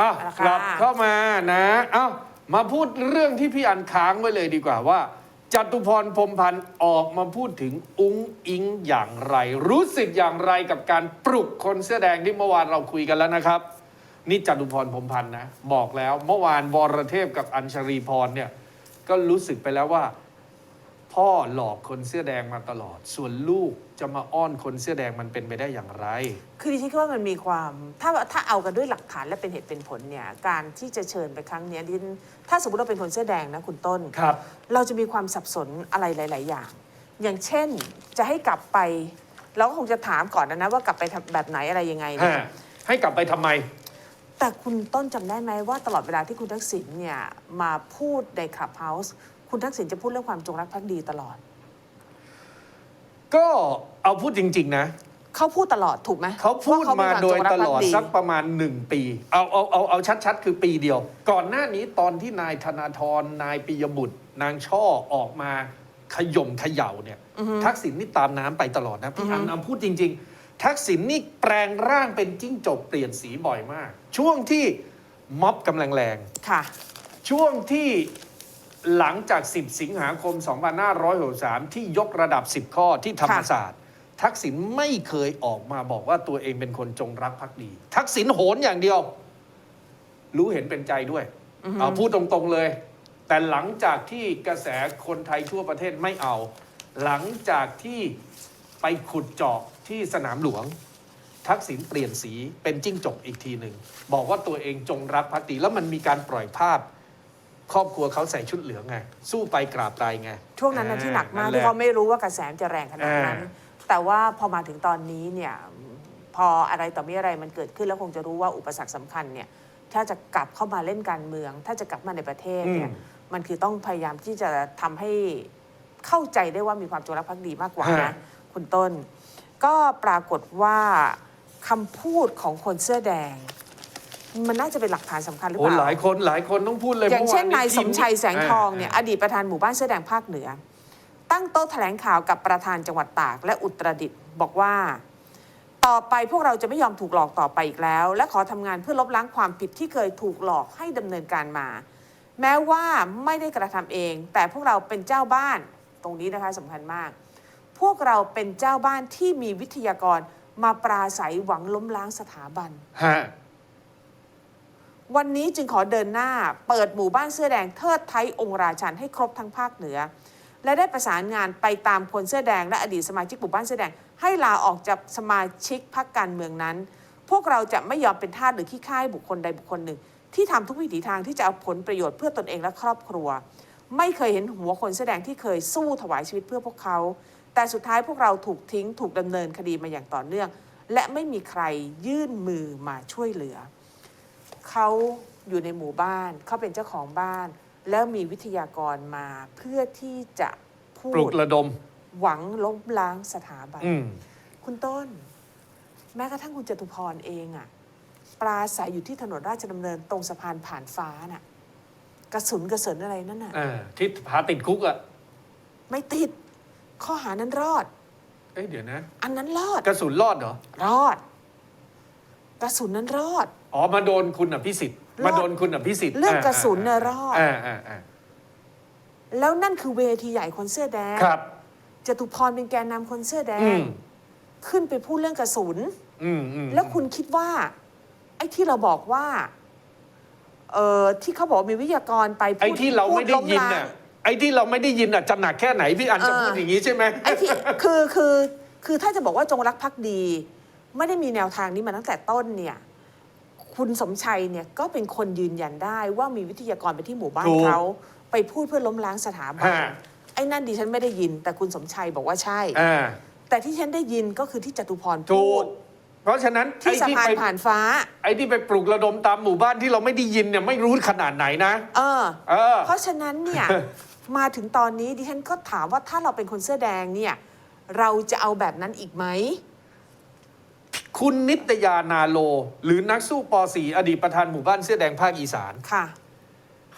อ้าวเอาละกลับเข้ามานะเอ้ามาพูดเรื่องที่พี่อันค้างไว้เลยดีกว่าว่าจตุพรพรมพันธ์ออกมาพูดถึงอุ้งอิงอย่างไร รู้สึกอย่างไรกับการปลุกคนเสื้อแดงที่เมื่อวานเราคุยกันแล้วนะครับ นี่จตุพรพรมพันธ์นะ บอกแล้วเมื่อวานวรเทพกับอัญชรีพรเนี่ยก็รู้สึกไปแล้วว่า พ่อหลอกคนเสื้อแดงมาตลอด ส่วนลูกจะมาอ้อนคนเสื้อแดงมันเป็นไปได้อย่างไร คือดิฉันคิดว่ามันมีความถ้าถ้าเอากันด้วยหลักฐานและเป็นเหตุเป็นผลเนี่ยการที่จะเชิญไปครั้งเนี้ยดิฉันถ้าสมมติเราเป็นคนเสื้อแดงนะคุณต้น ครับ เราจะมีความสับสนอะไรหลาย ๆ อย่าง อย่างเช่นจะให้กลับไป เราก็คงจะถามก่อนนะนะว่ากลับไปทำแบบไหนอะไรยังไงเนี่ย ฮะให้กลับไปทำไม แต่คุณต้นจำได้ไหมว่าตลอดเวลาที่คุณทักษิณเนี่ยมาพูดในคลับเฮาส์ คุณทักษิณจะพูดเรื่องความจงรักภักดีตลอด ก็เอาพูดจริง ๆ นะ เขาพูดตลอดถูกไหมเขาพูดว่เขมาโดยตลอดมีความจงรักภักสักประมาณหนึ่งปี เอาเอาเอาเอาชัดๆ คือปีเดียว ก่อนหน้านี้ตอนที่นายธนาธรนายปิยบุตร นางช่อออกมาขย่มเขย่าเนี่ย ทักษิณนี่ตามน้ำไปตลอดนะพี่อันเอาพูดจริง ๆ ทักษิณนี่แปลงร่างเป็นจิ้งจกเปลี่ยนสีบ่อยมาก ช่วงที่ม็อบกำลังแรงค่ะ ช่วงที่ หลังจาก 10 สิงหาคม 2563 ที่ยกระดับ 10 ข้อที่ธรรมศาสตร์ ทักษิณไม่เคยออกมาบอกว่าตัวเองเป็นคนจงรักภักดี ทักษิณโหนอย่างเดียว รู้เห็นเป็นใจด้วยเอาพูดตรงๆเลย แต่หลังจากที่กระแสคนไทยทั่วประเทศไม่เอา หลังจากที่ไปขุดเจาะที่สนามหลวง ทักษิณเปลี่ยนสีเป็นจิ้งจกอีกทีหนึ่ง บอกว่าตัวเองจงรักภักดีแล้วมันมีการปล่อยภาพ ครอบครัวเขาใส่ชุดเหลืองไงสู้ไปกราบตายไง ช่วงนั้นนะที่หนักมากแหละที่เขาไม่รู้ว่ากระแสมันจะแรงขนาดนั้นอ่าแต่ว่าพอมาถึงตอนนี้เนี่ยพออะไรต่อมีอะไรมันเกิดขึ้นแล้วคงจะรู้ว่าอุปสรรคสำคัญเนี่ยถ้าจะกลับเข้ามาเล่นการเมือง ถ้าจะกลับมาในประเทศเนี่ยมันคือต้องพยายามที่จะทำให้เข้าใจได้ว่ามีความจงรักภักดีมากกว่านะคุณต้น ก็ปรากฏว่าคำพูดของคนเสื้อแดง มันน่าจะเป็นหลักฐานสำคัญหรือโอ้เปล่า หลายคนหลายคนต้องพูดเลยอย่างเช่นมื่วนายสมชัยแสงทองาเนี่ยอดีตประธานหมู่บ้านเสื้อแดงภาคเหนือ ตั้งโต๊ะแถลงข่าวกับประธานจังหวัดตากและอุตรดิตถ์บอกว่า ต่อไปพวกเราจะไม่ยอมถูกหลอกต่อไปอีกแล้ว และขอทำงานเพื่อลบล้างความผิดที่เคยถูกหลอกให้ดำเนินการมา แม้ว่าไม่ได้กระทำเอง แต่พวกเราเป็นเจ้าบ้านตรงนี้นะคะสำคัญมาก พวกเราเป็นเจ้าบ้านที่มีวิทยากรมาปราศัยหวังล้มล้างสถาบัน ฮะ วันนี้จึงขอเดินหน้าเปิดหมู่บ้านเสื้อแดงเทิดไทยองค์ราชันให้ครบทั้งภาคเหนือ และได้ประสานงานไปตามคนเสื้อแดงและอดีตสมาชิกหมู่บ้านเสื้อแดง ให้ลาออกจากสมาชิกพรรคการเมืองนั้น พวกเราจะไม่ยอมเป็นทาสหรือขี้ข้าให้บุคคลใดบุคคลหนึ่ง ที่ทำทุกวิถีทางที่จะเอาผลประโยชน์เพื่อตนเองและครอบครัว ไม่เคยเห็นหัวคนเสื้อแดงที่เคยสู้ถวายชีวิตเพื่อพวกเขา แต่สุดท้ายพวกเราถูกทิ้งถูกดำเนินคดีมาอย่างต่อเนื่อง และไม่มีใครยื่นมือมาช่วยเหลือ เขาอยู่ในหมู่บ้านเขาเป็นเจ้าของบ้าน แล้วมีวิทยากรมาเพื่อที่จะพูปลุกดระดม หวังล้มล้างสถาบัน อืม คุณต้น แม้กระทั่งคุณจตุพรเองอะปราศัยอยู่ที่ถนนราชดำเนินตรงสะพานผ่านฟ้าน่ะ กระสุนกระเสินอะไรนั่นน่ะ อ่าที่พาติดคุกอะ ไม่ติด ข้อหานั้นรอด เอ้ยเดี๋ยวนะ อันนั้นรอดกระสุนรอดเหรอ รอด กระสุนนั้นรอด อ๋อมาโดนคุณอภิสิทธิ์รอดมาโดนคุณอภิสิทธิ์เรื่องกระสุนน่ะรอด อ่าอ่าอ่าแล้วนั่นคือเวทีใหญ่คนเสื้อแดงครับจตุพรเป็นแกนนำคนเสื้อแดอืง มขึ้นไปพูดเรื่องกระสุน อืมอืมแล้วคุณคิดว่า ไอ้ที่เราบอกว่า เออที่เขาบอกมีวิทยากรไปพูดไอ้ที่เราไม่ได้ยินพูล้มน่ะล้าง ไอ้ที่เราไม่ได้ยินน่ะจะหนักแค่ไหนพี่อันจะเออ พูดอย่างนี้ใช่ไหม ไอ้ที่คือคือคือถ้าจะบอกว่าจงรักภักดี ไม่ได้มีแนวทางนี้มาตั้งแต่ต้นเนี่ยคุณสมชัยเนี่ยก็เป็นคนยืนยันได้ว่ามีวิทยากรไปที่หมู่บ้านถูกเขาไปพูดเพื่อล้มล้างสถาบันฮะ ไอ้นั่นดิฉันไม่ได้ยิน แต่คุณสมชัยบอกว่าใช่ อ่าแต่ที่ฉันได้ยินก็คือที่จตุพรถูพูกดเพราะฉะนั้นที่ไอ้สะที่พานไปผ่านฟ้า ไอ้ที่ไปปลุกระดมตามหมู่บ้านที่เราไม่ได้ยินเนี่ยไม่รู้ขนาดไหนนะเออ เออ เพราะฉะนั้นเนี่ย มาถึงตอนนี้ดิฉันก็ถามว่าถ้าเราเป็นคนเสื้อแดงเนี่ย เราจะเอาแบบนั้นอีกไหม คุณนิตยานาโล หรือนักสู้ป .4 อดีตประธานหมู่บ้านเสื้อแดงภาคอีสาน ค่ะ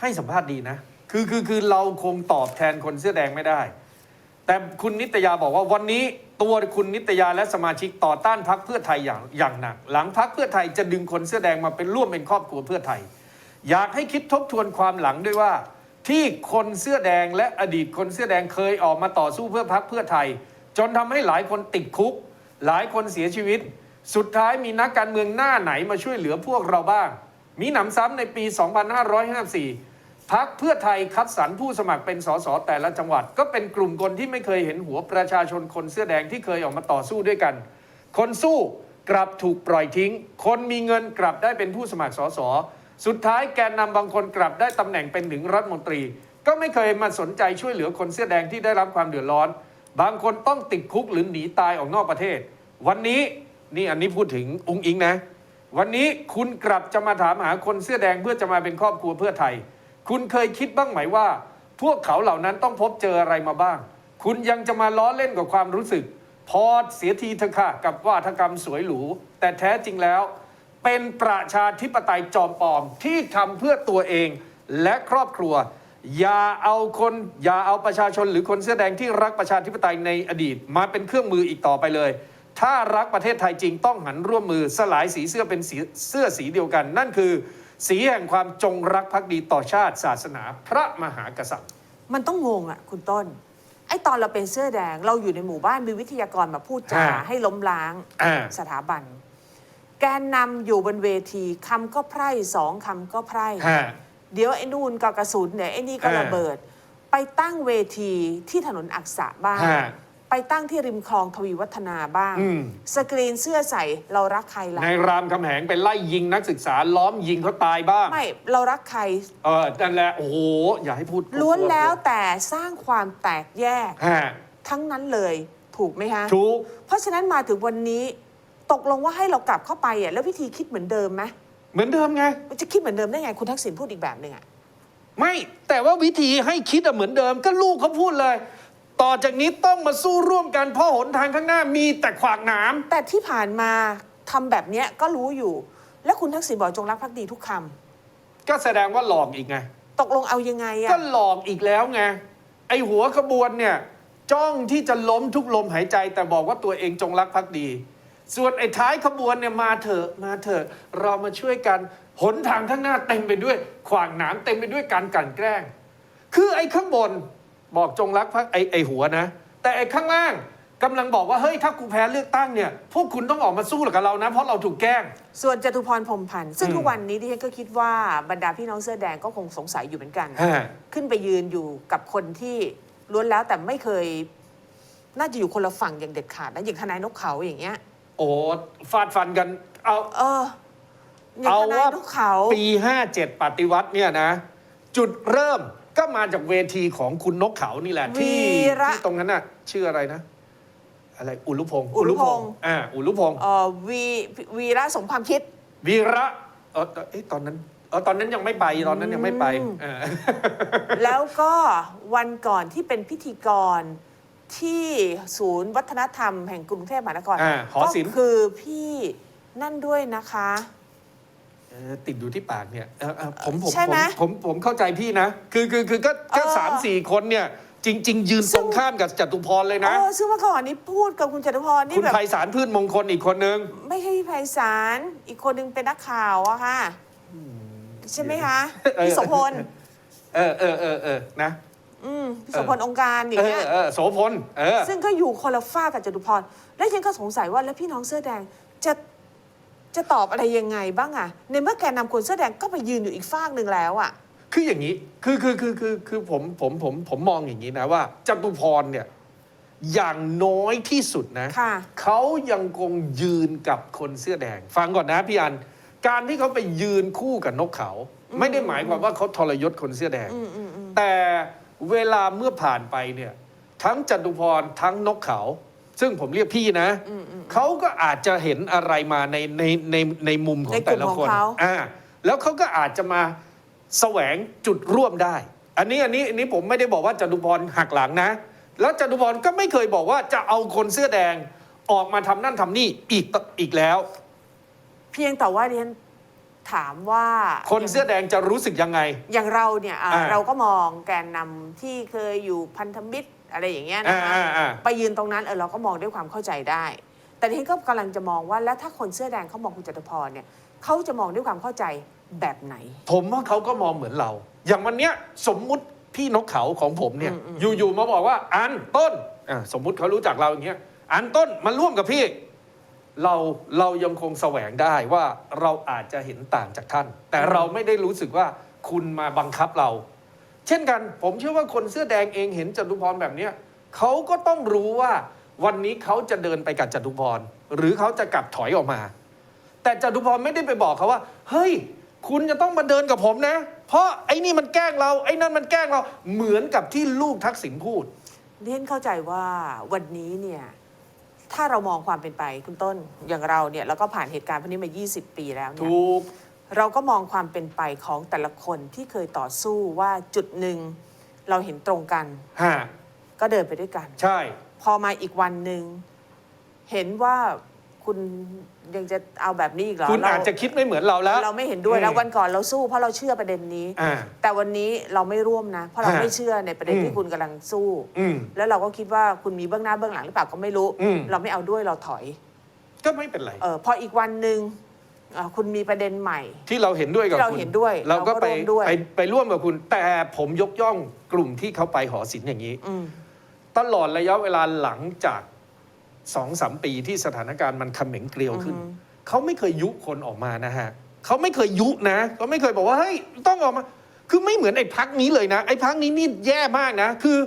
ให้สัมภาษณ์ดีนะ คือคือคือเราคงตอบแทนคนเสื้อแดงไม่ได้ แต่คุณนิตยาบอกว่าวันนี้ตัวคุณนิตยาและสมาชิกต่อต้านพักเพื่อไทยอย่างอย่างหนัก หลังพักเพื่อไทยจะดึงคนเสื้อแดงมาเป็นร่วมเป็นครอบครัวเพื่อไทย อยากให้คิดทบทวนความหลังด้วยว่า ที่คนเสื้อแดงและอดีตคนเสื้อแดงเคยออกมาต่อสู้เพื่อพักเพื่อไทย จนทำให้หลายคนติดคุก หลายคนเสียชีวิต สุดท้ายมีนักการเมืองหน้าไหนมาช่วยเหลือพวกเราบ้าง มีหนำซ้ำในปี 2554 พักเพื่อไทยคัดสรรผู้สมัครเป็นสสแต่ละจังหวัด ก็เป็นกลุ่มคนที่ไม่เคยเห็นหัวประชาชนคนเสื้อแดงที่เคยออกมาต่อสู้ด้วยกัน คนสู้กลับถูกปล่อยทิ้ง คนมีเงินกลับได้เป็นผู้สมัครสสสุดท้ายแกนนำบางคนกลับได้ตำแหน่งเป็นถึงรัฐมนตรี ก็ไม่เคยมาสนใจช่วยเหลือคนเสื้อแดงที่ได้รับความเดือดร้อน บางคนต้องติดคุกหรือหนีตายออกนอกประเทศ วันนี้ นี่อันนี้พูดถึงองค์อิงนะ วันนี้คุณกลับจะมาถามหาคนเสื้อแดงเพื่อจะมาเป็นครอบครัวเพื่อไทย คุณเคยคิดบ้างไหมว่า พวกเขาเหล่านั้นต้องพบเจออะไรมาบ้าง คุณยังจะมาล้อเล่นกับความรู้สึก พอเสียทีเถอะค่ะกับวาทกรรมสวยหรู แต่แท้จริงแล้ว เป็นประชาธิปไตยจอมปลอมที่ทำเพื่อตัวเองและครอบครัวอย่าเอาคนอย่าเอาประชาชนหรือคนเสื้อแดงที่รักประชาธิปไตยในอดีต มาเป็นเครื่องมืออีกต่อไปเลย ถ้ารักประเทศไทยจริงต้องหันร่วมมือสลายสีเสื้อเป็นสีเสื้อสีเดียวกัน นั่นคือ สีแห่งความจงรักภักดีต่อชาติศาสนา พระมหากษัตริย์ มันต้องงงอะ คุณต้น ไอ้ตอนเราเป็นเสื้อแดง เราอยู่ในหมู่บ้านมีวิทยากรมาพูดจาอ่าให้ล้มล้างอ่า สถาบัน แกนนำอยู่บนเวทีคำก็ไพร่สองคำก็ไพร่ ฮะ เดี๋ยวไอ้นู่นก็กระสุนเดี๋ยวไอ้นี่ก็อ่าระเบิด ไปตั้งเวทีที่ถนนอักษะบ้าง ฮะ ไปตั้งที่ริมคลองทวีวัฒนาบ้าง อืม สกรีนเสื้อใส่เรารักใครล่ะในรามคำแหงไปไล่ยิงนักศึกษาล้อมยิงเขาตายบ้าง ไม่เรารักใคร เออนั่นแหละ โอ้โห อย่าให้พูดล้วนแล้วแต่สร้างความแตกแยก ฮะทั้งนั้นเลยถูกไหมฮะถูกเพราะฉะนั้นมาถึงวันนี้ ตกลงว่าให้เรากลับเข้าไปอะแล้ววิธีคิดเหมือนเดิมไหมเหมือนเดิมไง มันจะคิดเหมือนเดิมได้ไงคุณทักษิณพูดอีกแบบหนึ่งอะ ไม่ แต่ว่าวิธีให้คิดอะเหมือนเดิมก็ลูกเขาพูดเลย ต่อจากนี้ต้องมาสู้ร่วมกันเพราะหนทางข้างหน้ามีแต่ขวากหนาม แต่ที่ผ่านมาทำแบบเนี้ยก็รู้อยู่ แล้วคุณทักษิณบอกจงรักภักดีทุกคำก็แสดงว่าหลอกอีกไง ตกลงเอายังไงก็อะหลอกอีกแล้วไง ไอหัวขบวนเนี่ย จ้องที่จะล้มทุกลมหายใจ แต่บอกว่าตัวเองจงรักภักดี ส่วนไอ้ท้ายขบวนเนี่ยมาเถอะมาเถอะเรามาช่วยกันหนทางข้างหน้าเต็มไปด้วย ขวางหนามเต็มไปด้วยการกลั่นแกล้ง คือไอ้ข้างบน บอกจงรักภักไอ้ไอ้หัวนะ แต่ไอ้ข้างล่างกำลังบอกว่าเฮ้ยถ้ากูแพ้เลือกตั้งเนี่ยพวกคุณต้องออกมาสู้กับเรานะ เพราะเราถูกแกล้ง ส่วนจตุพรพรหมพันธ์ซึ่งอืมทุกวันนี้ดิฉันก็คิดว่าบรรดาพี่น้องเสื้อแดงก็คงสงสัยอยู่เหมือนกัน ฮะ ขึ้นไปยืนอยู่กับคนที่ล้วนแล้วแต่ไม่เคย น่าจะอยู่คนละฝั่งอย่างเด็ดขาดนะอย่างทนายนกเขาอย่างเงี้ย โอ้ฟาดฟันกันเอา เอออย่างเอาทนายว่านกเขา ปี 57 ปฏิวัติเนี่ยนะ จุดเริ่ม ก็มาจากเวทีของคุณนกเขานี่แหละ ที่วีระ ที่ตรงนั้นน่ะชื่ออะไรนะ อะไรอุลุพงศ์อุลุพงศ์อ่าอุลุพงศ์เออวีวีระสมความคิด วีระเออเอ๊ะตอนนั้นเออตอนนั้นยังไม่ไปตอนนั้นยังไม่ไปอืมเออ แล้วก็วันก่อนที่เป็นพิธีกรที่ศูนย์วัฒนธรรมแห่งกรุงเทพมหานครอ่าหอศิลป์ก็คือพี่นั่นด้วยนะคะ เออติดอยู่ที่ปากเนี่ยเออเออผมผมใช่ไหมผมผมผมเข้าใจพี่นะ คือคือคือก็ก็เออสามสี่คนเนี่ย จริง ๆ ยืนซึ่ตรงงข้ามกับจตุพรเลยนะ เออซึ่งเมื่อก่อนนี้พูดกับคุณจตุพรนี่คุณแบบไพศาลพืชมงคลอีกคนนึง ไม่ใช่พี่ไพศาลอีกคนนึงเป็นนักข่าวอะค่ะใช่ไหมคะเออ พี่โสพลเออเออเออเออนะ อืมพี่โสพลองค์การอย่างเอเงี้อย เออโสพลเออซึ่งก็อยู่คนละฝ้ากกับจตุพร แล้วฉันก็สงสัยว่าแล้วพี่น้องเสื้อแดงจะ จะตอบอะไรยังไงบ้างอะในเมื่อแกนำคนเสื้อแดงก็ไปยืนอยู่อีกฝ้ากหนึ่งแล้วอะคืออย่างนี้ คือคือคือคือคือผมผมผมผมมองอย่างนี้นะว่าจตุพรเนี่ยอย่างน้อยที่สุดนะค่ะ เขายังคงยืนกับคนเสื้อแดง ฟังก่อนนะพี่อัน การที่เขาไปยืนคู่กับนกเขา ไม่ได้หมายความว่าเขาทรยศคนเสื้อแดง อืมอืมอืมแต่เวลาเมื่อผ่านไปเนี่ย ทั้งจตุพรทั้งนกเขา ซึ่งผมเรียกพี่นะ อืมอืม เขาก็อาจจะเห็นอะไรมาในในในในมุมขอในงกลุ่แต่มละของคนเขา อ่าแล้วเขาก็อาจจะมาแสวงจุดร่วมได้ อันนี้อันนี้อันนี้ผมไม่ได้บอกว่าจตุพรหักหลังนะ แล้วจตุพรก็ไม่เคยบอกว่าจะเอาคนเสื้อแดงออกมาทำนั่นทำนี่อีกตอีกแล้ว เพียงแต่ว่าดิฉันถามว่าคนเสื้อแดงจะรู้สึกยังไง อย่างเราเนี่ยอะอ่า เราก็มองแกนนำที่เคยอยู่พันธมิตร อะไรอย่างเงี้ยอ่านะคะอ่าอ่า ไปยืนตรงนั้นเออเราก็มองด้วยความเข้าใจได้ แต่ทีนี้ก็กำลังจะมองว่าแล้วถ้าคนเสื้อแดงเขามองคุณจตุพรเนี่ยเขาจะมองด้วยความเข้าใจแบบไหน ผมว่าเขาก็มองเหมือนเรา อย่างวันเนี้ยสมมุติพี่นกเขาของผมเนี่ยอืมอืมอยู่ๆมาบอกว่า อันต้นอะสมมุติเขารู้จักเราอย่างเงี้ย อันต้นมาร่วมกับพี่ เราเรายังคงแสวงได้ว่าเราอาจจะเห็นต่างจากท่าน แต่เราไม่ได้รู้สึกว่าคุณมาบังคับเรา เช่นกัน ผมเชื่อว่าคนเสื้อแดงเองเห็นจตุพรแบบเนี้ยเขาก็ต้องรู้ว่าวันนี้เขาจะเดินไปกับจตุพรหรือเขาจะกลับถอยออกมา แต่จตุพรไม่ได้ไปบอกเขาว่า เฮ้ย คุณจะต้องมาเดินกับผมนะ เพราะไอ้นี่มันแกล้งเราไอ้นั่นมันแกล้งเราเหมือนกับที่ลูกทักษิณพูดเรียนเข้าใจว่าวันนี้เนี่ยถ้าเรามองความเป็นไปคุณต้นอย่างเราเนี่ยเราก็ผ่านเหตุการณ์พวกนี้มา 20 ปีแล้วเนี่ยถูก เราก็มองความเป็นไปของแต่ละคนที่เคยต่อสู้ว่าจุดหนึ่งเราเห็นตรงกัน ฮะก็เดินไปด้วยกัน ใช่ พอมาอีกวันหนึ่งเห็นว่าคุณยังจะเอาแบบนี้อีกเหรอคุณเรอาจจะคิดไม่เหมือนเราแล้ว เราไม่เห็นด้วยแล้วอืมวันก่อนเราสู้เพราะเราเชื่อประเด็นนี้ อ่า แต่วันนี้เราไม่ร่วมนะ เพราะเราฮะไม่เชื่อในประเด็นอืม ที่คุณกำลังสู้ อืม แล้วเราก็คิดว่าคุณมีเบื้องหน้าเบื้องหลังหรือเปล่าก็ไม่รู้ อืม เราไม่เอาด้วยเราถอย ก็ไม่เป็นไร เออพออีกวันหนึ่ง อ่าคุณมีประเด็นใหม่ ที่เราเห็นด้วยกับที่เราคุณเห็นด้วยเราก็ไปเราก็ร่วมด้วย ไปไปร่วมกับคุณ แต่ผมยกย่องกลุ่มที่เขาไปหอศิลป์อย่างนี้ อืมตลอดระยะเวลาหลังจากสองสามปีที่สถานการณ์มันเขม็งเกลียวขึ้นอือฮึเขาไม่เคยยุคนออกมานะฮะเขาไม่เคยยุนะเขาไม่เคยบอกว่าเฮ้ยต้องออกมา คือไม่เหมือนไอ้พักนี้เลยนะ ไอ้พักนี้นี่แย่มากนะ คือ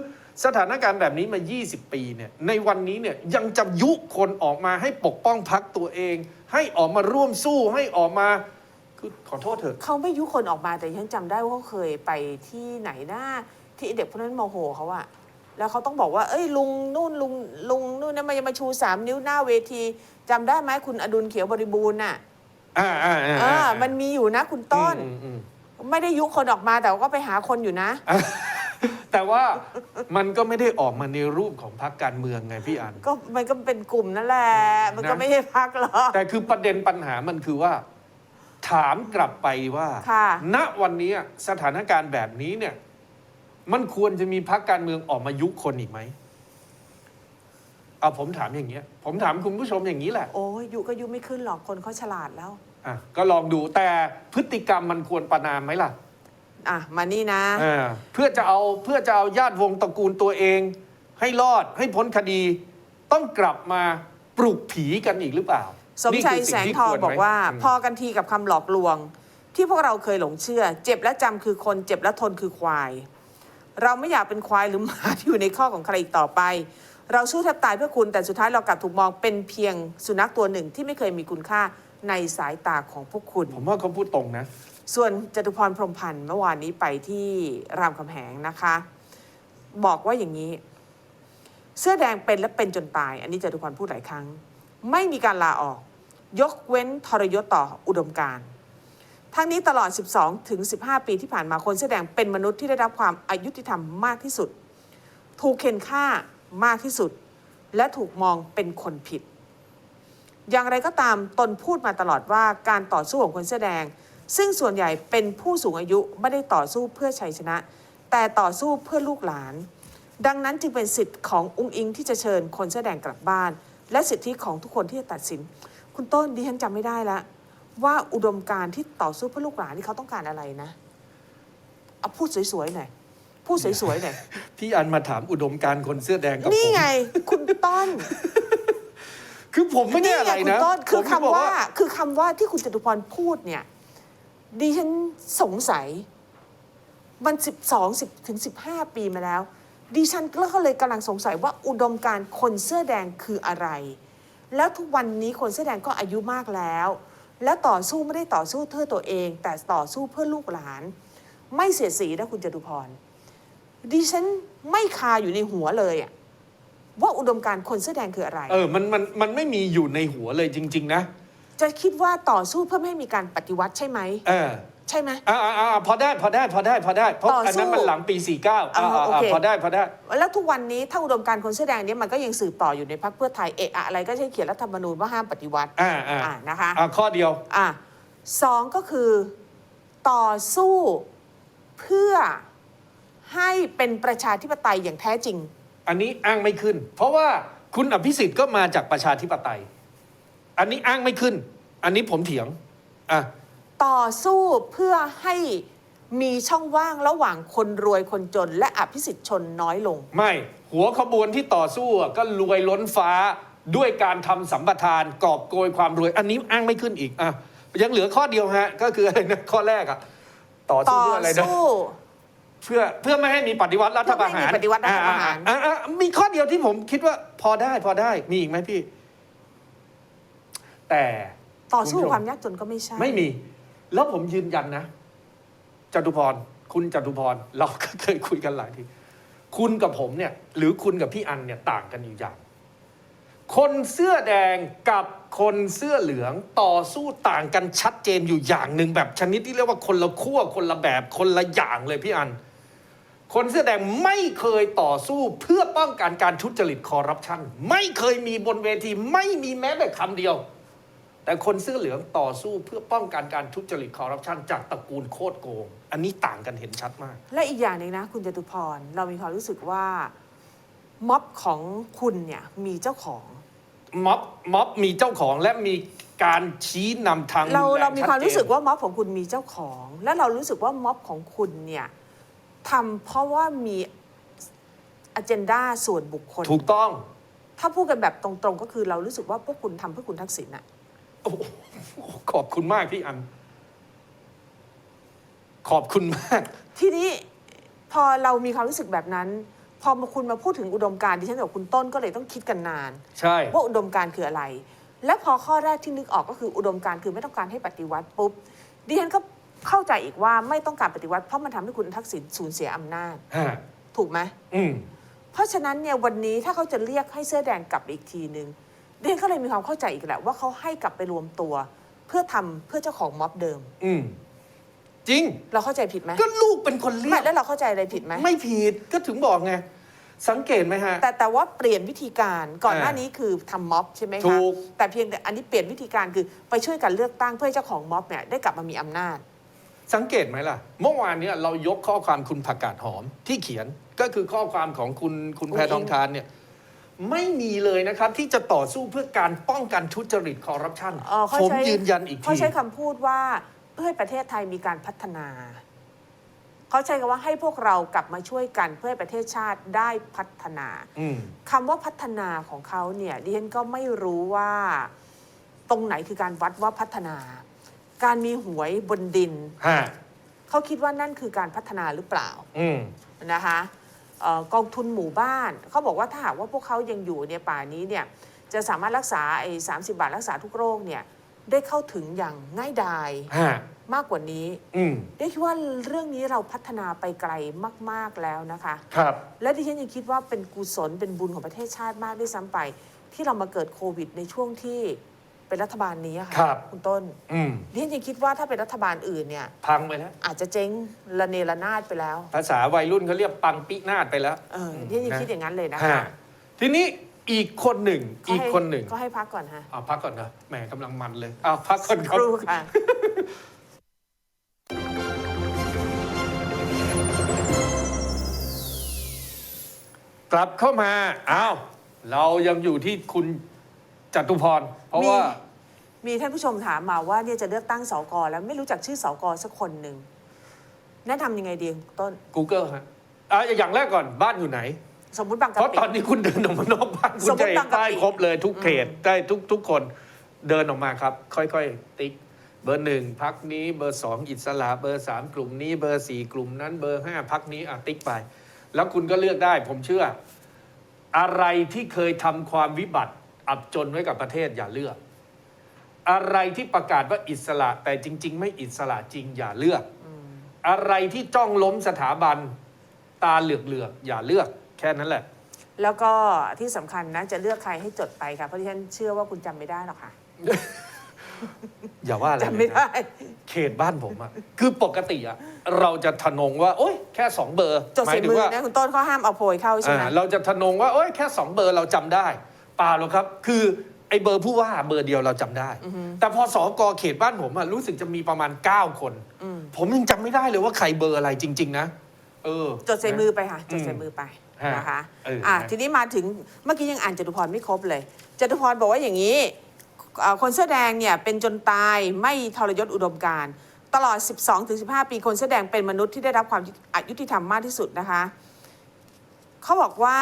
สถานการณ์แบบนี้มา 20 ปีเนี่ยในวันนี้เนี่ยยังจะยุคนออกมาให้ปกป้องพักตัวเอง ให้ออกมาร่วมสู้ให้ออกมาคือขอโทษเถอะ เขาไม่ยุคนออกมาแต่ฉันจำได้ว่าเขาเคยไปที่ไหนนะที่เด็กพวกนั้นโมโหเขาอะแล้วเขาต้องบอกว่า เอ้ยลุงนู่นลุงลุงนู่นนะมายังมาชูสามนิ้วหน้าเวทีจำได้ไหมคุณอดุลเขียวบริบูรณ์น่ะอ่าอ่าอ่าเออมันมีอยู่นะคุณต้น อืมอืมไม่ได้ยุคนออกมาแต่ว่าก็ไปหาคนอยู่นะ อะ แต่ว่ามันก็ไม่ได้ออกมาในรูปของพรรคการเมืองไงพี่อัน ก็มันก็เป็นกลุ่มนั่นแหละ มันก็นะ ไม่ใช่พักหรอก แต่คือประเด็นปัญหามันคือว่า ถามกลับไปว่า ค่ะ ณวันนี้สถานการณ์แบบนี้เนี่ย มันควรจะมีพรรคการเมืองออกมายุคนอีกไหมเอาผมถามอย่างเงี้ย ผมถามคุณผู้ชมอย่างนี้แหละโอ้ยยุก็ยุไม่ขึ้นหรอกคนเขาฉลาดแล้ว อะก็ลองดูแต่พฤติกรรมมันควรประนามไหมล่ะ อะมานี่นะ เออเพื่อจะเอาเพื่อจะเอาญาติวงตระกูลตัวเอง ให้รอดให้พ้นคดี ต้องกลับมาปลุกผีกันอีกหรือเปล่าสมชัยนี่คือแสสิ่งที่ทองควรไหมบอกว่า มพอกันทีกับคำหลอกลวง ที่พวกเราเคยหลงเชื่อ เจ็บและจำคือคนเจ็บและทนคือควาย เราไม่อยากเป็นควายหรือหมาที่อยู่ในข้อของใครอีกต่อไป เราสู้แทบตายเพื่อคุณแต่สุดท้ายเรากลับถูกมองเป็นเพียงสุนัขตัวหนึ่งที่ไม่เคยมีคุณค่า ในสายตาของพวกคุณ ผมว่าเขาพูดตรงนะ ส่วนจตุพรพรหมพันธ์เมื่อวานนี้ไปที่รามคำแหงนะคะ บอกว่าอย่างนี้ เสื้อแดงเป็นและเป็นจนตาย อันนี้จตุพรพูดหลายครั้ง ไม่มีการลาออก ยกเว้นทรยศต่ออุดมการณ์ทั้งนี้ตลอด 12 ถึง 15 ปีที่ผ่านมาคนเสื้อแดงเป็นมนุษย์ที่ได้รับความอายุติธรรมมากที่สุด ถูกเข็นฆ่ามากที่สุด และถูกมองเป็นคนผิด อย่างไรก็ตามตนพูดมาตลอดว่าการต่อสู้ของคนเสื้อแดง ซึ่งส่วนใหญ่เป็นผู้สูงอายุไม่ได้ต่อสู้เพื่อชัยชนะ แต่ต่อสู้เพื่อลูกหลาน ดังนั้นจึงเป็นสิทธิ์ของอุ้งอิงที่จะเชิญคนเสื้อแดงกลับบ้าน และสิทธิของทุกคนที่จะตัดสิน คุณต้นดิฉันจำไม่ได้แล้วว่าอุดมการณ์ที่ต่อสู้เพื่อลูกหลานที่เขาต้องการอะไรนะเอาพูดสวยๆหน่อยพูดสวยๆหน่อยพี่อันมาถามอุดมการณ์คนเสื้อแดงกับนี่ผมไง คุณต้น คือผมไม่ได้อะไรคุณนะต้นคือผมคำบกว่า คือคำว่าที่คุณจตุพรพูดเนี่ย ดิฉันสงสัย มันสิบสองสิบถึงสิบห้าปีมาแล้ว ดิฉันก็เลยกำลังสงสัยว่าอุดมการณ์คนเสื้อแดงคืออะไร แล้วทุกวันนี้คนเสื้อแดงก็อายุมากแล้ว และต่อสู้ไม่ได้ต่อสู้เพื่อตัวเอง แต่ต่อสู้เพื่อลูกหลาน ไม่เสียสีนะคุณจตุพร ดิฉันไม่คาอยู่ในหัวเลยอะ ว่าอุดมการณ์คนเสื้อแดงคืออะไร เออมันมันมันไม่มีอยู่ในหัวเลยจริง ๆ นะ จะคิดว่าต่อสู้เพื่อไม่ให้มีการปฏิวัติใช่ไหม เออใช่ไหม อ่าอ่าอ่าพอได้พอได้พอได้พอได้เพราะต่อสู้อันนั้นมันหลังปี 49อ่าอ่าอ่าโออ่าเค พอได้พอได้ แล้วทุกวันนี้ถ้าอุดมการณ์คนเสื้อแดงเนี้มันก็ยังสืบต่ออยู่ในพรรคเพื่อไทยเอะอะอะไรก็ใช้เขียนรัฐธรรมนูญว่าห้ามปฏิวัติอ่าอ่าอ่านะคะอ่าข้อเดียว อะสองก็คือต่อสู้เพื่อให้เป็นประชาธิปไตยอย่างแท้จริง อันนี้อ้างไม่ขึ้น เพราะว่าคุณอภิสิทธิ์ก็มาจากประชาธิปไตย อันนี้อ้างไม่ขึ้น อันนี้ผมเถียงอะต่อสู้เพื่อให้มีช่องว่างระหว่างคนรวยคนจน และอภิสิทธิ์ชนน้อยลง ไม่หัวขบวนที่ต่อสู้อะก็รวยล้นฟ้าด้วยการทำสัมปทานกอบโกยความรวย อันนี้อ้างไม่ขึ้นอีกอะยังเหลือข้อเดียวฮะ ก็คืออะไรนะข้อแรกอะต่อสู้ต่อเพื่ออะไรนะ สู้ เพื่อเพื่อไม่ให้มีปฏิวัติรัฐประหารเพื่อไม่ให้มีปฏิวัติรัฐประหาร อ่อ่อ่อ่มีข้อเดียวที่ผมคิดว่าพอได้พอได้มีอีกไหมพี่ แต่ต่อสู้คุณผู้ชมความยากจนก็ไม่ใช่ ไม่มี แล้วผมยืนยันนะจตุพร คุณจตุพร เราก็เคยคุยกันหลายที คุณกับผมเนี่ย หรือคุณกับพี่อันเนี่ยต่างกันอยู่อย่าง คนเสื้อแดงกับคนเสื้อเหลืองต่อสู้ต่างกันชัดเจนอยู่อย่างหนึ่งแบบชนิดที่เรียกว่าคนละขั้วคนละแบบคนละอย่างเลยพี่อัน คนเสื้อแดงไม่เคยต่อสู้เพื่อป้องกันการทุจริตคอร์รัปชันไม่เคยมีบนเวทีไม่มีแม้แต่คำเดียว แต่คนเสื้อเหลืองต่อสู้เพื่อป้องกันการทุจริตคอร์รัปชันจากตระกูลโคตรโกง อันนี้ต่างกันเห็นชัดมาก และอีกอย่างหนึ่งนะ คุณจตุพร เรามีความรู้สึกว่าม็อบของคุณเนี่ยมีเจ้าของม็อบม็อบมีเจ้าของและมีการชี้นำทางเรานแงเรามีความชัดจนรู้สึกว่าม็อบของคุณมีเจ้าของ และเรารู้สึกว่าม็อบของคุณเนี่ย ทำเพราะว่ามีอ g e n d a ส่วนบุคคล ถูกต้อง ถ้าพูดกันแบบตรงๆ ก็คือเรารู้สึกว่าพวกคุณทำเพื่อคุณทักษิณอะโอ้โหขอบคุณมากพี่อัน ขอบคุณมาก ทีนี้พอเรามีความรู้สึกแบบนั้น พอมาคุณมาพูดถึงอุดมการณ์ดิฉันกับคุณต้นก็เลยต้องคิดกันนาน ใช่ ว่าอุดมการณ์คืออะไร และพอข้อแรกที่นึกออกก็คืออุดมการณ์คือไม่ต้องการให้ปฏิวัติปุ๊บดิฉันก็ เข้าใจอีกว่าไม่ต้องการปฏิวัติเพราะมันทำให้คุณทักษิณสูญเสียอำนาจ ฮะถูกไหม อืม เพราะฉะนั้นเนี่ยวันนี้ถ้าเขาจะเรียกให้เสื้อแดงกลับอีกทีนึงดิฉันก็เลยมีความเข้าใจอีกแหละว่าเขาให้กลับไปรวมตัว เพื่อทำเพื่อเจ้าของม็อบเดิม อืม จริง เราเข้าใจผิดไหมก็ลูกเป็นคนเรีไม่ยก แล้วเราเข้าใจอะไรผิดไหมไม่ผิดก็ถึงบอกไง สังเกตไหมฮะ แต่แต่ว่าเปลี่ยนวิธีการก่อนหน้าอ่านี้นี้คือทำม็อบใช่ไหมถูคะก แต่เพียงแต่อันนี้เปลี่ยนวิธีการคือไปช่วยกันเลือกตั้งเพื่อให้เจ้าของม็อบเนี่ยได้กลับมามีอำนาจ สังเกตไหมล่ะ เมื่อวานเนี้เรายกข้อความคุณผักกาดหอมที่เขียนก็คือข้อความของคุณคุณอุ๊ยแพทองทานเนี่ยไม่มีเลยนะครับที่จะต่อสู้เพื่อการป้องกันทุจริตคอร์รัปชันเอ่อเขาผมใช้ยืนยันอีกเขาทีใช้คำพูดว่าเพื่อให้ประเทศไทยมีการพัฒนา เขาใช้คำว่าให้พวกเรากลับมาช่วยกันเพื่อให้ประเทศชาติได้พัฒนา อืม คำว่าพัฒนาของเขาเนี่ยดิฉันก็ไม่รู้ว่า ตรงไหนคือการวัดว่าพัฒนา การมีหวยบนดิน ฮะเขาคิดว่านั่นคือการพัฒนาหรือเปล่าอืม นะคะเอ่อกองทุนหมู่บ้าน เขาบอกว่าถ้าหากว่าพวกเขายังอยู่เนี่ยป่านี้เนี่ยจะสามารถรักษาไอ้สาบาทรักษาทุกโรคเนี่ยได้เข้าถึงอย่างง่ายดายฮะมากกว่านี้อืม ได้คิดว่าเรื่องนี้เราพัฒนาไปไกลมาก ๆแล้วนะคะ ครับ และดิฉันยังคิดว่าเป็นกุศลเป็นบุญของประเทศชาติมากด้วยซ้ำไป ที่เรามาเกิดโควิดในช่วงที่ เป็นรัฐบาลนี้อะค่ะครับคุณต้นอืมดิฉันยังคิดว่าถ้าเป็นรัฐบาลอื่นเนี่ย พังไปแล้ว อาจจะเจ๊งระเนระนาดไปแล้วภาษาวัยรุ่นเขาเรียกปังปินาดไปแล้วเออดิฉันยังคิดอย่างนั้นเลยนะฮะคะทีนี้อีกคนหนึ่งก็อีกให้คนหนึ่งก็ให้พักก่อนฮะเอาพักก่อนนะแหมกำลังมันเลยเอาพักก่อนคครับ รูค่ะ กลับเข้ามา อ้าว เรายังอยู่ที่คุณจตุพร เพราะว่ามี ท่านผู้ชมถามมาว่าเนี่ยจะเลือกตั้งสกแล้วไม่รู้จักชื่อสกสักคนหนึ่งแนะนำยังไงดีต้น Google ฮะอะอย่างแรกก่อนบ้านอยู่ไหน สมมุติบางกะเพราะปิ ตอนนี้คุณเดินออกมานอกบ้านคุณสมมุจะติเห็นบางกะปิ ป้ายครบเลยทุกเขตได้ทุกทุกคนเดินออกมาครับ ค่อยๆ ติ๊ก เบอร์หนึ่งพักนี้เบอร์สองอิสระเบอร์สามกลุ่มนี้เบอร์สี่กลุ่มนั้นเบอร์ห้าพักนี้อะติ๊กไป แล้วคุณก็เลือกได้ผมเชื่อ อะไรที่เคยทำความวิบัติ อับจนไว้กับประเทศอย่าเลือก อะไรที่ประกาศว่าอิสระแต่จริง ๆ ไม่อิสระจริงอย่าเลือก อะไรที่จ้องล้มสถาบัน ตาเหลือกๆอย่าเลือก แค่นั้นแหละ แล้วก็ที่สำคัญนะจะเลือกใครให้จดไปค่ะเพราะที่ฉันเชื่อว่าคุณจำไม่ได้หรอกค่ะ อย่าว่าอะไรจำเลไม่ยนะได้เขตบ้านผมอะคือปกติอะเราจะทะนงว่า โอ๊ยแค่สองเบอร์จดหมาใส่ยถึมืงอว่า นะคุณต้นเขาห้ามเอาโพยเข้าใช่ไหม อ่าเราจะทะนงว่าโอ๊ยแค่สองเบอร์เราจำได้เปล่าหรอกครับ คือไอ้เบอร์ผู้ว่าเบอร์เดียวเราจำได้แต่พอสอกอเขตบ้านผมอะรู้สึกจะมีประมาณ 9 คนผมยังจำไม่ได้เลยว่าใครเบอร์อะไรจริง ๆ นะ เออ จดใส่มือไปค่ะ จดใส่อืมมือไปฮะนะคะเอออ่อะนะ ทีนี้มาถึงเมื่อกี้ยังอ่านจตุพรไม่ครบเลยจตุพรบอกว่าอย่างนี้เอ่อคนเสื้อแดงเนี่ยเป็นจนตายไม่ทรยศอุดมการณ์ตลอด 12-15 ปีคนเสื้อแดงเป็นมนุษย์ที่ได้รับความยุติธรรมมากที่สุดนะคะ เขาบอกว่า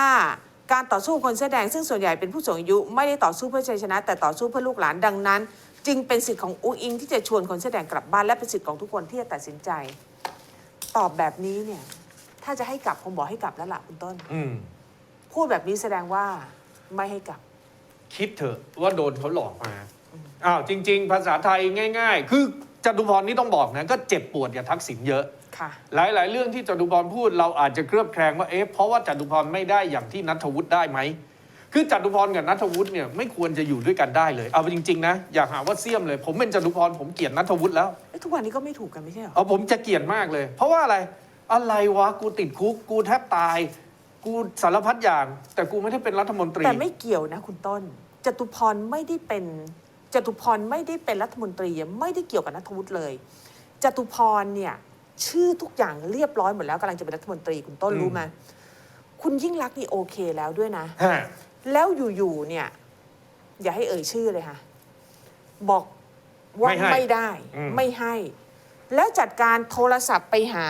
การต่อสู้คนเสื้อแดงซึ่งส่วนใหญ่เป็นผู้สูงอายุไม่ได้ต่อสู้เพื่อชัยชนะ แต่ต่อสู้เพื่อลูกหลานดังนั้น จึงเป็นสิทธิ์ของอุ้งอิง ที่จะชวนคนเสื้อแดงกลับบ้านและเป็นสิทธิ์ของทุกคนที่จะตัดสินใจ ตอบแบบนี้เนี่ย ถ้าจะให้กลับคงบอกให้กลับแล้วล่ะคุณต้น อืม พูดแบบนี้แสดงว่าไม่ให้กลับ คิดเถอะว่าโดนเขาหลอกมา อ้าวจริง ๆ ภาษาไทยง่าย ๆ คือจตุพรนี่ต้องบอกนะ ก็เจ็บปวดกับทักษิณเยอะ ค่ะ หลาย ๆ เรื่องที่จตุพรพูดเราอาจจะเคลือบแคลงว่าเอ๊ะเพราะว่าจตุพรไม่ได้อย่างที่นัทวุฒิได้ไหมคือจตุพรกับนัทวุฒิเนี่ยไม่ควรจะอยู่ด้วยกันได้เลย เอาจริง ๆ นะอย่าหาว่าเสียมเลย ผมเป็นจตุพรผมเกลียดนัทวุฒิแล้วเอ้ยทุกวันนี้ก็ไม่ถูกกันไม่ใช่เหรอเอาผมจะเกลียดมากเลย เพราะว่าอะไรอะไรวะกูติดคุกกูแทบตาย กูสารพัดอย่าง แต่กูไม่ได้เป็นรัฐมนตรี แต่ไม่เกี่ยวนะคุณต้นจตุพรไม่ได้เป็นจตุพรไม่ได้เป็นรัฐมนตรีไม่ได้เกี่ยวกับนัทวุฒิเลยจตุพรเนี่ย ชื่อทุกอย่างเรียบร้อยหมดแล้วกำลังจะเป็นรัฐมนตรีคุณต้นอืม รู้ไหมคุณยิ่งรักษณ์นี่โอเคแล้วด้วยนะ ฮะแล้วอยู่ๆเนี่ย อย่าให้เอ่ยชื่อเลยค่ะ บอกว่าไม่ให้ไม่ได้ อืม ไม่ให้ แล้วจัดการโทรศัพท์ไปหา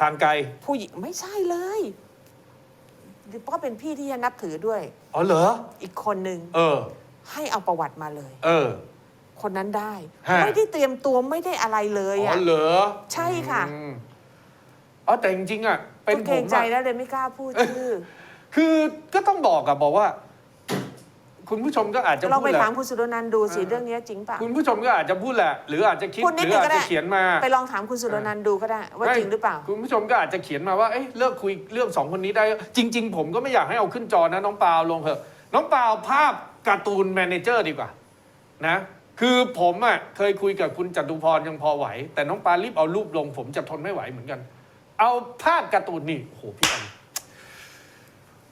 ทางไกล ผู้หญิงไม่ใช่เลยเพราะเป็นพี่ที่นับถือด้วย อ๋อเหรอ อีกคนหนึ่งเออ ให้เอาประวัติมาเลย เออ คนนั้นได้ ฮะ ไม่ได้เตรียมตัวไม่ได้อะไรเลยอ๋ออะเหรอใช่ค่ะ อืมอ๋อแต่จริงๆอะเป็นก็ผเกรงมใจอะแล้วเลยไม่กล้าพูดชื่อ คือก็ต้องบอกอะบอกว่า คุณผู้ชมก็อาจจะลองพูไปดแหละถามคุณสุรนันท์ดูสิเออ เรื่องนี้จริงเปล่ะคุณผู้ชมก็อาจจะพูดแหละ หรืออาจจะคิดพูดนิดหรือนึงอาก็จได้ จะเขียนมา ไปลองถามคุณสุรนันท์ดูก็ได้ ว่าจริงหรือเปล่า คุณผู้ชมก็อาจจะเขียนมาว่าเอ๊ะเลิกคุยเรื่องสองคนนี้ได้ จริง ๆ ผมก็ไม่อยากให้เอาขึ้นจอนะน้องปาวลงเถอะ น้องปาวภาพการ์ตูนแมเนเจอร์ดีกว่า นะ คือผมอะเคยคุยกับคุณจตุพรยังพอไหว แต่น้องปารีบเอารูปลง ผมจะทนไม่ไหวเหมือนกัน เอาภาพการ์ตูนนี่โอ้โหพี่อัน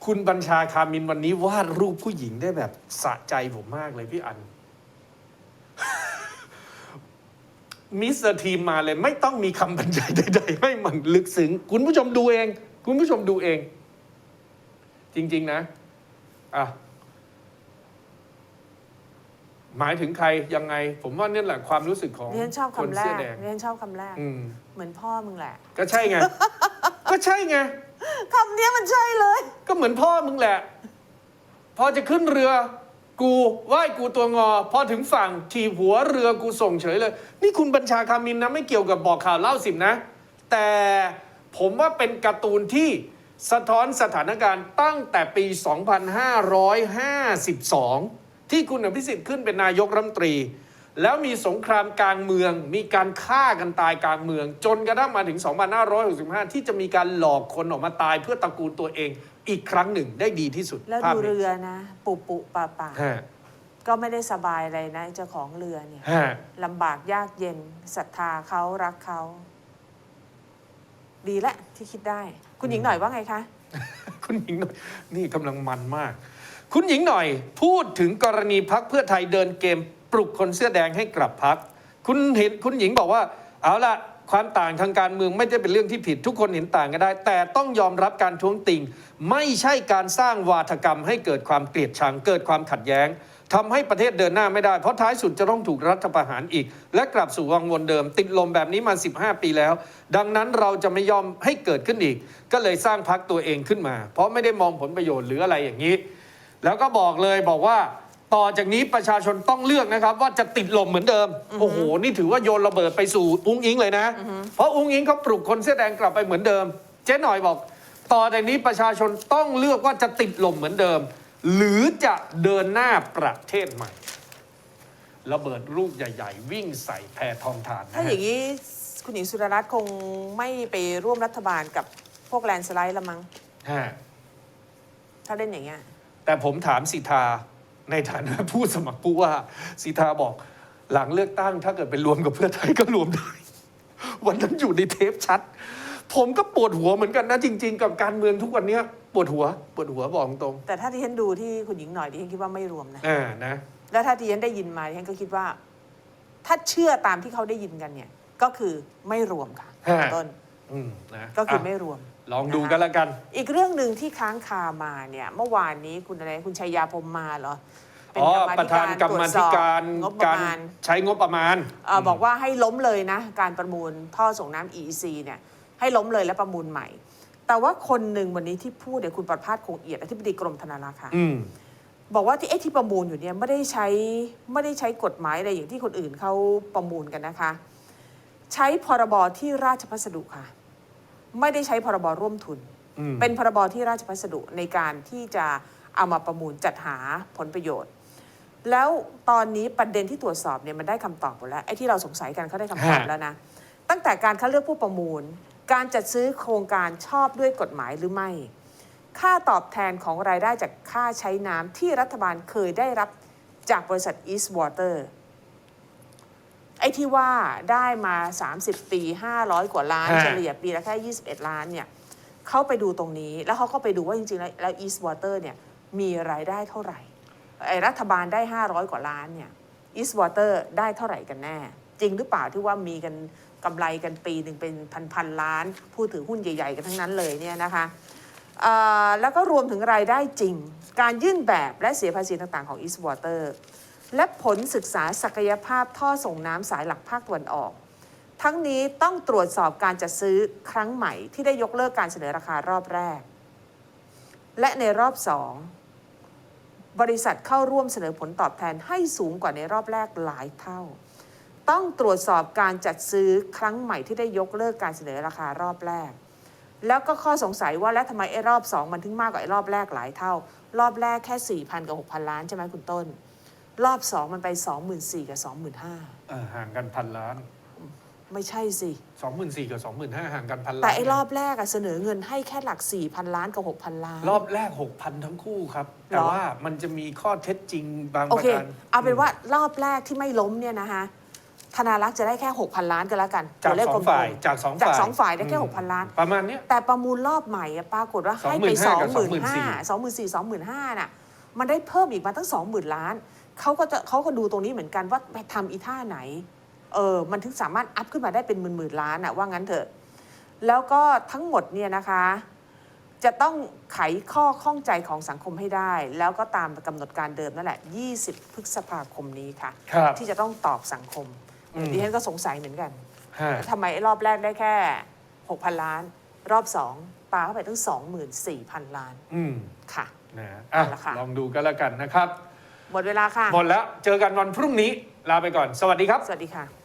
คุณบัญชาคามินวันนี้วาดรูปผู้หญิงได้แบบสะใจผมมากเลยพี่อันมิสเตอร์ทีมมาเลยไม่ต้องมีคำบรรยายใดๆให้มันลึกซึ้งคุณผู้ชมดูเอง คุณผู้ชมดูเอง จริง ๆ นะ อะ หมายถึงใครยังไง ผมว่าเนี่ยแหละความรู้สึกของเรียนชอบคนคำแรเสื้อกแดงเรียนชอบคำแรก อืมเหมือนพ่อมึงแหละก็ใช่ไง ก็ใช่ไง คำเนี้ยมันใช่เลย ก็เหมือนพ่อมึงแหละ พอจะขึ้นเรือ กูไหว้กูตัวงอ พอถึงฝั่งทีบหัวเรือกูส่งเฉยเลย นี่คุณบัญชาคามินนะไม่เกี่ยวกับบอกข่าวเล่าสิบนะ แต่ผมว่าเป็นการ์ตูนที่สะท้อนสถานการณ์ตั้งแต่ปี 2552 ที่คุณอภิสิทธิ์ขึ้นเป็นนายกรัฐมนตรี แล้วมีสงครามกลางเมือง มีการฆ่ากันตายกลางเมือง จนกระทั่งมาถึง 2565 ที่จะมีการหลอกคนออกมาตายเพื่อตระกูลตัวเองอีกครั้งหนึ่งได้ดีที่สุดแล้วภาพดูนี้เรือนะ ปุปุปะปะฮะก็ไม่ได้สบายอะไรนะเจ้าของเรือเนี่ยฮะลำบากยากเย็นศรัทธาเขารักเขาดีละที่คิดได้ คุณหญิงหน่อยว่าไงคะ คุณหญิงหน่อยนี่กำลังมันมาก คุณหญิงหน่อยพูดถึงกรณีพักเพื่อไทยเดินเกมปลุกคนเสื้อแดงให้กลับพัก คุณเห็นคุณหญิงบอกว่า เอาละความต่างทางการเมืองไม่ได้เป็นเรื่องที่ผิดทุกคนเห็นต่างกันได้ แต่ต้องยอมรับการท้วงติง ไม่ใช่การสร้างวาทกรรมให้เกิดความเกลียดชังเกิดความขัดแย้งทำให้ประเทศเดินหน้าไม่ได้ เพราะท้ายสุดจะต้องถูกรัฐประหารอีก และกลับสู่วังวนเดิม ติดลมแบบนี้มา 15 ปีแล้ว ดังนั้นเราจะไม่ยอมให้เกิดขึ้นอีก ก็เลยสร้างพักตัวเองขึ้นมา เพราะไม่ได้มองผลประโยชน์หรืออะไรอย่างนี้ แล้วก็บอกเลยบอกว่า ต่อจากนี้ประชาชนต้องเลือกนะครับ ว่าจะติดลมเหมือนเดิม โอ้โห นี่ถือว่าโยนระเบิดไปสู่อุ้งอิงเลยนะ เพราะอุ้งอิงเขาปลุกคนเสื้อแดงกลับไปเหมือนเดิม เจ๊หน่อยบอก ต่อจากนี้ประชาชนต้องเลือกว่าจะติดลมเหมือนเดิม หรือจะเดินหน้าประเทศใหม่ระเบิดลูกใหญ่ๆ วิ่งใส่แพทองทานนะถ้าฮะอย่างนี้คุณหญิงสุดารัตน์คงไม่ไปร่วมรัฐบาลกับพวกแลนด์สไลด์ละมั้งฮะถ้าเล่นอย่างเงี้ย แต่ผมถามสิทธาในฐานะผู้สมัครผู้ว่าสิทธาบอกหลังเลือกตั้ง ถ้าเกิดไปรวมกับเพื่อไทยก็รวมได้วันนั้นอยู่ในเทปชัด ผมก็ปวดหัวเหมือนกันนะจริง ๆ กับการเมืองทุกวันเนี้ยปวดหัว ปวดหัวบอกตรงแต่ถ้าที่ฉันดูที่คุณหญิงหน่อยดิฉันคิดว่าไม่รวมนะอ่านะ แล้วถ้าที่ฉันได้ยินมาดิฉันก็คิดว่า ถ้าเชื่อตามที่เขาได้ยินกันเนี่ย ก็คือไม่รวมค่ะฮะต้น อืมนะก็คืออะไม่รวม ลองดูกันแล้วกัน อีกเรื่องหนึ่งที่ค้างคามาเนี่ยเมื่อวานนี้คุณอะไรคุณชัยยาพรหมมาเหรอเป็นอ๋อกรรมาประธิธานการกรตรรวมาจสธิอบการงบประการมาณใช้งบประมาณ เออบอกว่าให้ล้มเลยนะ การประมูลท่อส่งน้ำ EEC เนี่ยให้ล้มเลยและประมูลใหม่ แต่ว่าคนหนึ่งวันนี้ที่พูดเนี่ยคุณประภาสคงเอียดอธิบดีกรมธนารักษ์ค่ะ อืม บอกว่าที่ไอ้ที่ประมูลอยู่เนี่ยไม่ได้ใช้ไม่ได้ใช้กฎหมายอะไรอย่างที่คนอื่นเขาประมูลกันนะคะ ใช้พรบที่ราชพัสดุค่ะ ไม่ได้ใช้พรบร่วมทุน อืม เป็นพรบที่ราชพัสดุในการที่จะเอามาประมูลจัดหาผลประโยชน์ แล้วตอนนี้ประเด็นที่ตรวจสอบเนี่ยมันได้คำตอบหมดแล้วไอ้ที่เราสงสัยกันเขาได้คำตอบฮะ แล้วนะตั้งแต่การคัดเลือกผู้ประมูล การจัดซื้อโครงการชอบด้วยกฎหมายหรือไม่ ค่าตอบแทนของรายได้จากค่าใช้น้ำที่รัฐบาลเคยได้รับจากบริษัท East Water ไอ้ที่ว่าได้มา 30 ปี 500 กว่าล้านฮะเฉลี่ยปีละแค่ 21 ล้านเนี่ยเขาไปดูตรงนี้ แล้วเขาก็ไปดูว่าจริงๆ แล้วแล้ว East Water เนี่ยมีรายได้เท่าไหร่ไอ้รัฐบาลได้ 500 กว่าล้านเนี่ย East Water ได้เท่าไหร่กันแน่ จริงหรือเปล่าที่ว่ามีกันกำไรกันปีหนึ่งเป็นพันๆล้าน ผู้ถือหุ้นใหญ่ๆ กันทั้งนั้นเลยเนี่ยนะคะเอ่อแล้วก็รวมถึงรายได้จริง การยื่นแบบและเสียภาษีต่างๆของ East Water และผลศึกษาศักยภาพท่อส่งน้ำสายหลักภาคตะวันออก ทั้งนี้ต้องตรวจสอบการจัดซื้อครั้งใหม่ที่ได้ยกเลิกการเสนอราคารอบแรก และในรอบสองบริษัทเข้าร่วมเสนอผลตอบแทนให้สูงกว่าในรอบแรกหลายเท่า ต้องตรวจสอบการจัดซื้อครั้งใหม่ที่ได้ยกเลิกการเสนอราคารอบแรก แล้วก็ข้อสงสัยว่าแล้วทำไมไอ้รอบสองมันถึงมากกว่าไอ้รอบแรกหลายเท่า รอบแรกแค่4,000กับ6,000ล้านใช่ไหมคุณต้น รอบสองมันไป 24,000กับ 25,000เออห่างกันพันล้าน ไม่ใช่สิสองหมื่นสี่กับสองหมื่นห้าห่างกันพันล้านแต่ไอ้รอบแรกอะเสนอเงินให้แค่หลัก 4,000 ล้านกับ 6,000 ล้าน รอบแรกหกพันทั้งคู่ครับ แต่หรอว่ามันจะมีข้อเท็จจริงบางโอประเค การเอาเป็นว่ารอบแรกที่ไม่ล้มเนี่ยนะคะธนารักษ์จะได้แค่ 6,000 ล้านก็แล้วกันจากตัวเลขสองกลมๆฝ่ายจากสองจากฝ่ายสองฝ่ายได้แค่อืม6,000 ล้าน ประมาณเนี้ย แต่ประมูลรอบใหม่อะปรากฏว่าให้ไป 25,000 กับ25,000 24,000 25,000น่ะ มันได้เพิ่มอีกมาตั้ง 20,000 ล้าน เขาก็จะเขาก็ดูตรงนี้เหมือนกันว่าไปทำอีท่าไหน เออมันถึงสามารถอัพขึ้นมาได้เป็นหมื่นๆล้านอะว่างั้นเถอะ แล้วก็ทั้งหมดเนี่ยนะคะ จะต้องไขข้อข้องใจของสังคมให้ได้ แล้วก็ตามกำหนดการเดิมนั่นแหละ 20 พฤษภาคมนี้ค่ะครับที่จะต้องตอบสังคมอืมดิฉันก็สงสัยเหมือนกันฮะทำไมไอ้รอบแรกได้แค่ 6,000 ล้าน รอบสองปาเข้าไปตั้ง 24,000 ล้านอืมค่ะนะอะเอาละค่ะลองดูกันแล้วกันนะครับ หมดเวลาค่ะ หมดแล้ว เจอกันวันพรุ่งนี้ ลาไปก่อน สวัสดีครับ สวัสดีค่ะ